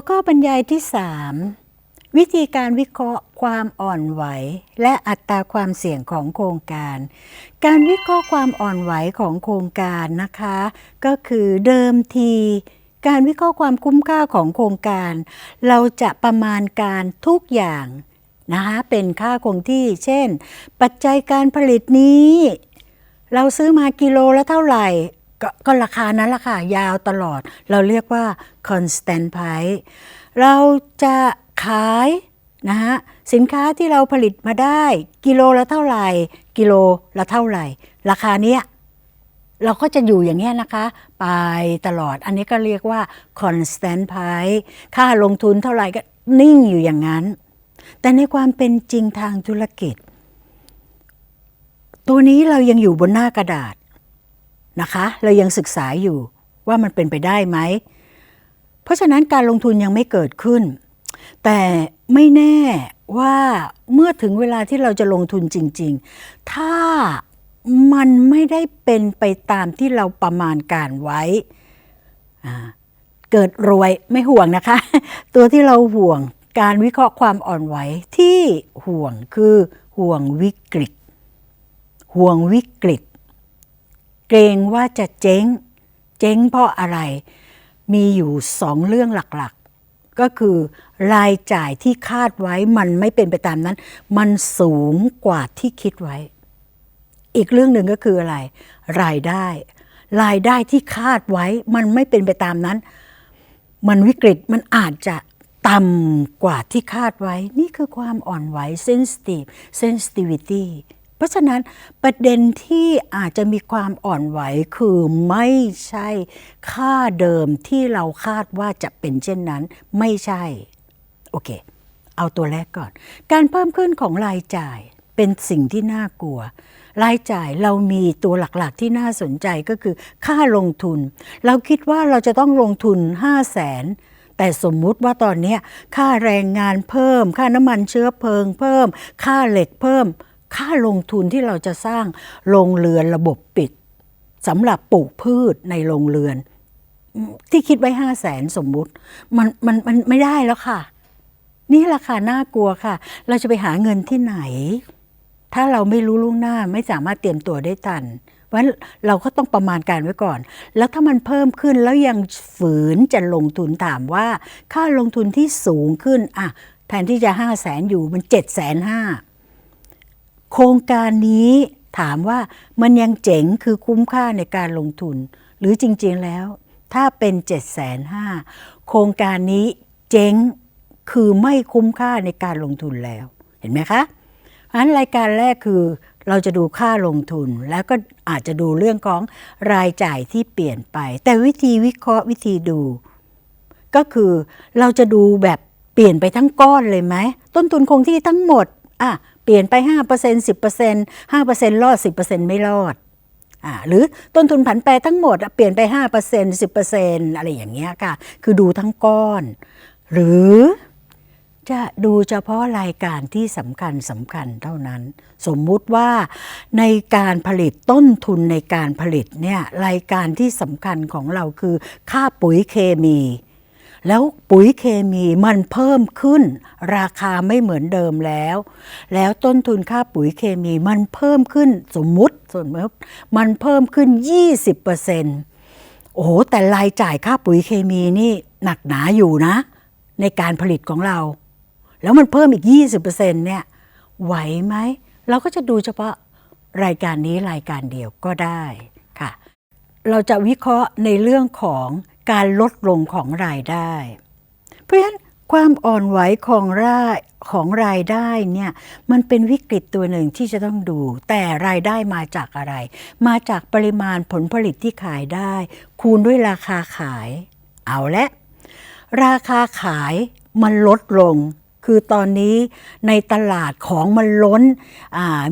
วข้อบรรยายที่ 3 วิธีการวิเคราะห์ความอ่อนไหว และอัตราความเสี่ยงของโครงการ การวิเคราะห์ความอ่อนไหวของโครงการนะคะ ก็คือเดิมทีการวิเคราะห์ความคุ้มค่าของโครงการ เราจะประมาณการทุกอย่างนะคะเป็นค่าคงที่ เช่น ปัจจัยการผลิตนี้ เราซื้อมากิโลละเท่าไหร่ กก็ราคานั้นราคายาวตลอด เราเรียกว่า constant price เราจะขายนะฮะสินค้าที่เราผลิตมาได้กิโลละเท่าไหร่ กิโลละเท่าไหร่ ราคาเนี้ยเราก็จะอยู่อย่างเงี้ยนะคะ ไปตลอดอันนี้ก็เรียกว่า constant price ค่าลงทุนเท่าไหร่ก็นิ่งอยู่อย่างนั้น แต่ในความเป็นจริงทางธุรกิจ ตัวนี้เรายังอยู่บนหน้ากระดาษ นะคะ เรายังศึกษาอยู่ว่ามันเป็นไปได้ไหม เพราะฉะนั้นการลงทุนยังไม่เกิดขึ้น แต่ไม่แน่ว่าเมื่อถึงเวลาที่เราจะลงทุนจริง ๆ ถ้ามันไม่ได้เป็นไปตามที่เราประมาณการไว้ เกิดรวยไม่ห่วงนะคะ ตัวที่เราห่วงการวิเคราะห์ความอ่อนไหวที่ห่วงคือห่วงวิกฤต ห่วงวิกฤต เกรงว่าจะเจ๊ง เจ๊งเพราะอะไร มีอยู่สองเรื่องหลักๆ ก็คือรายจ่ายที่คาดไว้มันไม่เป็นไปตามนั้น มันสูงกว่าที่คิดไว้ อีกเรื่องหนึ่งก็คืออะไร รายได้ รายได้ที่คาดไว้มันไม่เป็นไปตามนั้น มันวิกฤตมันอาจจะต่ำกว่าที่คาดไว้ นี่คือความอ่อนไหว sensitive sensitivity เพราะฉะนั้นประเด็นที่อาจจะมีความอ่อนไหวคือไม่ใช่ค่าเดิมที่เราคาดว่าจะเป็นเช่นนั้น ไม่ใช่ โอเค เอาตัวแรกก่อน การเพิ่มขึ้นของรายจ่ายเป็นสิ่งที่น่ากลัว รายจ่ายเรามีตัวหลักๆที่น่าสนใจก็คือค่าลงทุน เราคิดว่าเราจะต้องลงทุน 5 0 0แสนแต่สมมุติว่าตอนนี้ค่าแรงงานเพิ่ม ค่าน้ำมันเชื้อเพลิงเพิ่ม ค่าเหล็กเพิ่ม ค่าลงทุนที่เราจะสร้างโรงเรือนระบบปิดสำหรับปลูกพืชในโรงเรือน ที่คิดไว้ห้าแสนสมมุติ มันมันมันไม่ได้แล้วค่ะ นี่ราคาน่ากลัวค่ะ เราจะไปหาเงินที่ไหน ถ้าเราไม่รู้ล่วงหน้าไม่สามารถเตรียมตัวได้ทันเพราะฉะนั้นเราก็ต้องประมาณการไว้ก่อน แล้วถ้ามันเพิ่มขึ้นแล้วยังฝืนจะลงทุนถามว่า ค่าลงทุนที่สูงขึ้นอะแทนที่จะห้าแสนอยู่มันเจ็ดแสนห้า โครงการนี้ถามว่ามันยังเจ๋งคือคุ้มค่าในการลงทุน หรือจริงๆแล้ว ถ้าเป็น7จ็ดแสนห้าโครงการนี้เจ๊งคือไม่คุ้มค่าในการลงทุนแล้ว เห็นไหมคะเพราะฉะนั้นรายการแรกคือเราจะดูค่าลงทุนแล้วก็อาจจะดูเรื่องของรายจ่ายที่เปลี่ยนไป แต่วิธีวิเคราะห์วิธีดู ก็คือเราจะดูแบบเปลี่ยนไปทั้งก้อนเลยไหมต้นทุนคงที่ทั้งหมดอะ เปลี่ยนไป 5% 10% 5%รอด 10%ไม่รอดอ่าหรือต้นทุนผันแปรทั้งหมดเปลี่ยนไป 5% 10%อะไรอย่างเงี้ยค่ะ คือดูทั้งก้อน หรือจะดูเฉพาะรายการที่สำคัญสำคัญเท่านั้น สมมุติว่าในการผลิตต้นทุนในการผลิตเนี่ยรายการที่สำคัญของเราคือค่าปุ๋ยเคมี แล้วปุ๋ยเคมีมันเพิ่มขึ้น ราคาไม่เหมือนเดิมแล้ว แล้วต้นทุนค่าปุ๋ยเคมีมันเพิ่มขึ้นสมมุติสมมติมันเพิ่มขึ้น 20%โอ้โหแต่รายจ่ายค่าปุ๋ยเคมีนี่หนักหนาอยู่นะ ในการผลิตของเรา แล้วมันเพิ่มอีก 20%เนี่ยไหวไหม เราก็จะดูเฉพาะรายการนี้รายการเดียวก็ได้ค่ะ เราจะวิเคราะห์ในเรื่องของ การลดลงของรายได้ เพราะฉะนั้นความอ่อนไหวของรายของรายได้เนี่ยมันเป็นวิกฤตตัวหนึ่งที่จะต้องดู แต่รายได้มาจากอะไร มาจากปริมาณผลผลิตที่ขายได้ คูณด้วยราคาขาย เอาละ ราคาขายมันลดลง คือตอนนี้ในตลาดของมันล้น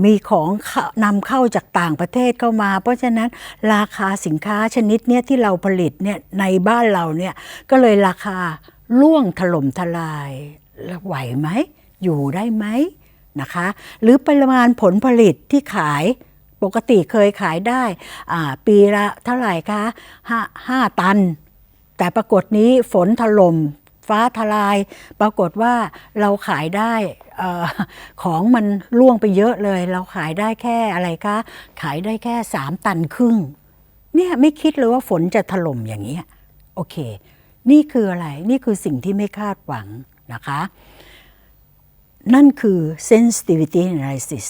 มีของนำเข้าจากต่างประเทศเข้ามา เพราะฉะนั้นราคาสินค้าชนิดเนี้ยที่เราผลิตเนี่ยในบ้านเราเนี่ยก็เลยราคาล่วงถล่มทลายลไหวไหม อยู่ได้ไหมนะคะ หรือปริมาณผลผลิตที่ขายปกติเคยขายได้ปีละเท่าไหร่คะห้าห้าตัน แต่ปรากฏนี้ฝนถล่ม ฟ้าทลาย ปรากฏว่าเราขายได้ออของมันล่วงไปเยอะเลย เราขายได้แค่อะไรคะขายได้แค่3ตันครึ่ง เนี่ยไม่คิดเลยว่าฝนจะถล่มอย่างนี้โอเค นี่คืออะไรนี่คือสิ่งที่ไม่คาดหวังนะคะ นั่นคือ sensitivity analysis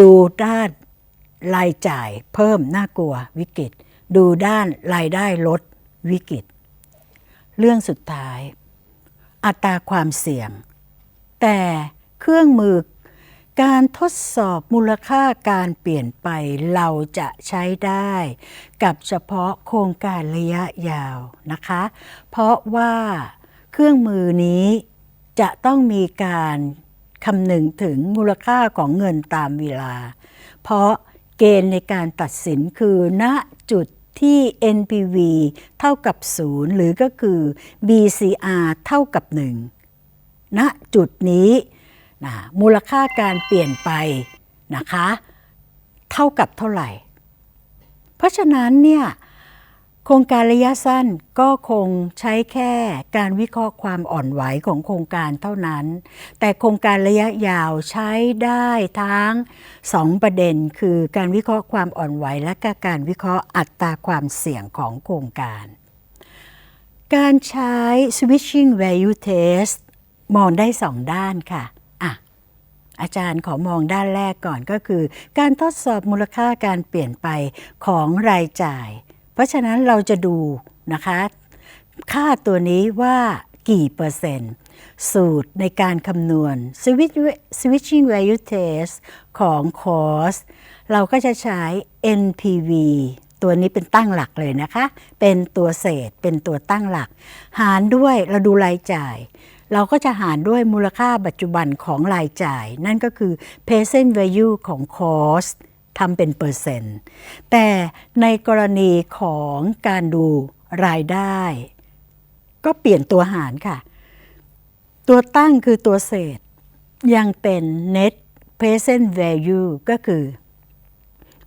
ดูด้านรายจ่ายเพิ่มน่ากลัววิกฤต ดูด้านรายได้ลดวิกฤต เรื่องสุดท้าย อัตราความเสี่ยง แต่เครื่องมือการทดสอบมูลค่าการเปลี่ยนไปเราจะใช้ได้ กับเฉพาะโครงการระยะยาวนะคะ เพราะว่าเครื่องมือนี้จะต้องมีการคำนึงถึงมูลค่าของเงินตามเวลา เพราะเกณฑ์ในการตัดสินคือณจุด ที่ NPV เท่ากับ 0 หรือก็คือ BCR เท่ากับ 1 ณ จุดนี้นะมูลค่าการเปลี่ยนไปนะคะ เท่ากับเท่าไหร่ เพราะฉะนั้นเนี่ย โครงการระยะสั้นก็คงใช้แค่การวิเคราะห์ความอ่อนไหวของโครงการเท่านั้น แต่โครงการระยะยาวใช้ได้ทั้งสองประเด็น คือการวิเคราะห์ความอ่อนไหว และก็การวิเคราะห์อัตราความเสี่ยงของโครงการ การใช้ switching value test มองได้สองด้านค่ะอะ อาจารย์ขอมองด้านแรกก่อนก็คือ การทดสอบมูลค่าการเปลี่ยนไปของรายจ่าย เพราะฉะนั้นเราจะดูนะคะ ค่าตัวนี้ว่ากี่เปอร์เซ็นต์ สูตรในการคำนวณ switching value test ของ cost เราก็จะใช้ NPV ตัวนี้เป็นตั้งหลักเลยนะคะ เป็นตัวเศษ เป็นตัวตั้งหลัก หารด้วยเราดูรายจ่าย เราก็จะหารด้วยมูลค่าปัจจุบันของรายจ่าย นั่นก็คือ present value ของ cost ทำเป็นเปอร์เซ็นต์ แต่ในกรณีของการดูรายได้ ก็เปลี่ยนตัวหารค่ะ ตัวตั้งคือตัวเศษ ยังเป็น net present value ก็คือ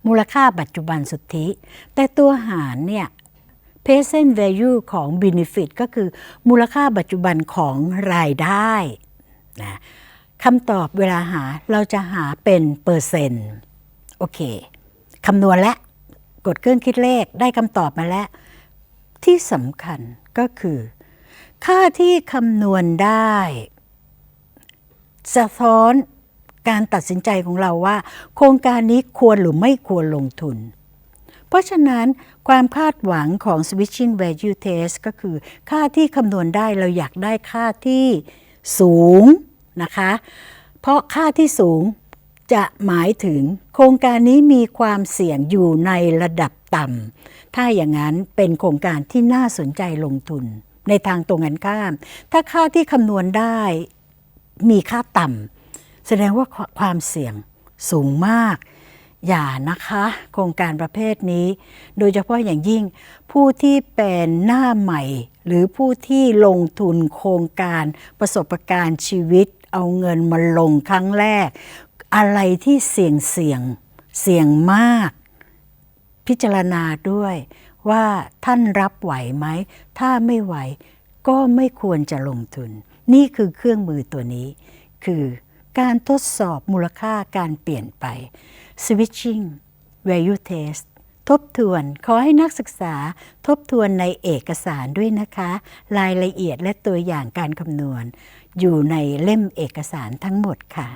มูลค่าปัจจุบันสุทธิ แต่ตัวหารเนี่ย present value ของ benefit ก็คือมูลค่าปัจจุบันของรายได้นะคำตอบเวลาหาเราจะหาเป็นเปอร์เซ็นต์ โอเคคำนวณและกดเครื่องคิดเลขได้คำตอบมาแล้ว ที่สำคัญก็คือ ค่าที่คำนวณได้ สะท้อนการตัดสินใจของเราว่า โครงการนี้ควรหรือไม่ควรลงทุน เพราะฉะนั้นความคาดหวังของ switching value test ก็คือ ค่าที่คำนวณได้เราอยากได้ค่าที่สูงนะคะ เพราะค่าที่สูง จะหมายถึงโครงการนี้มีความเสี่ยงอยู่ในระดับต่ำ ถ้าอย่างนั้นเป็นโครงการที่น่าสนใจลงทุน ในทางตรงกันข้าม ถ้าค่าที่คำนวณได้มีค่าต่ำแสดงว่าความเสี่ยงสูงมาก อย่านะคะ โครงการประเภทนี้ โดยเฉพาะอย่างยิ่งผู้ที่เป็นหน้าใหม่ หรือผู้ที่ลงทุนโครงการประสบการณ์ชีวิตเอาเงินมาลงครั้งแรก อะไรที่เสี่ยงเสี่ยงเสี่ยงมาก พิจารณาด้วยว่าท่านรับไหวไหม ถ้าไม่ไหวก็ไม่ควรจะลงทุน นี่คือเครื่องมือตัวนี้ คือการทดสอบมูลค่าการเปลี่ยนไป switching value test ทบทวน ขอให้นักศึกษาทบทวนในเอกสารด้วยนะคะ รายละเอียดและตัวอย่างการคำนวณ อยู่ในเล่มเอกสารทั้งหมดค่ะ